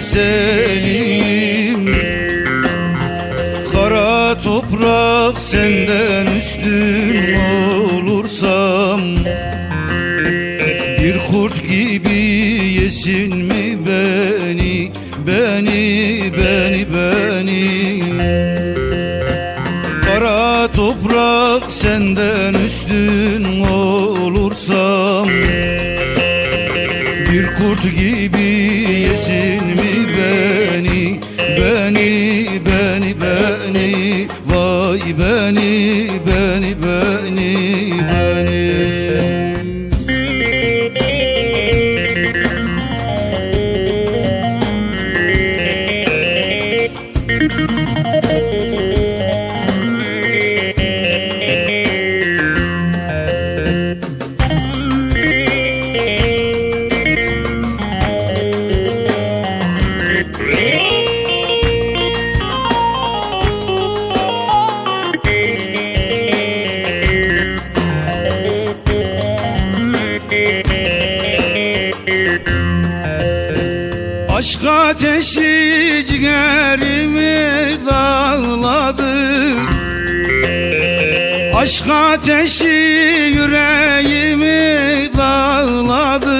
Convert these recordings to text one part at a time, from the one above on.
selim Kara toprak senden üstün olursam Bir kurt gibi yesin mi beni Beni, beni, beni? Kara toprak senden üstün olursam Bir kurt gibi yesin mi beni? Beni, beni, beni. Vay beni, beni, beni, beni Aşk ateşi ciğerimi dağladı. Aşk ateşi yüreğimi dağladı.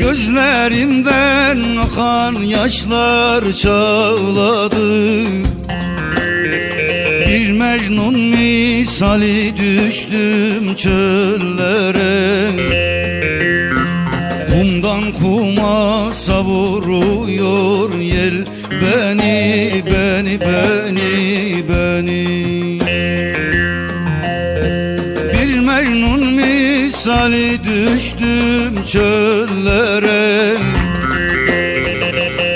Gözlerimden akan yaşlar çağladı. Bir mecnun misali düştüm çöllere savuruyor yel Beni, beni, beni, beni. Bir mecnun misali düştüm çöllere.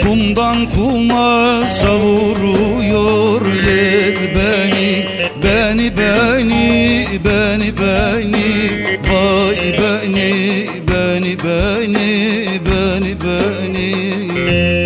Kumdan kuma savuruyor yel Beni, beni, beni, beni, beni. Vay beni, beni, beni, beni, beni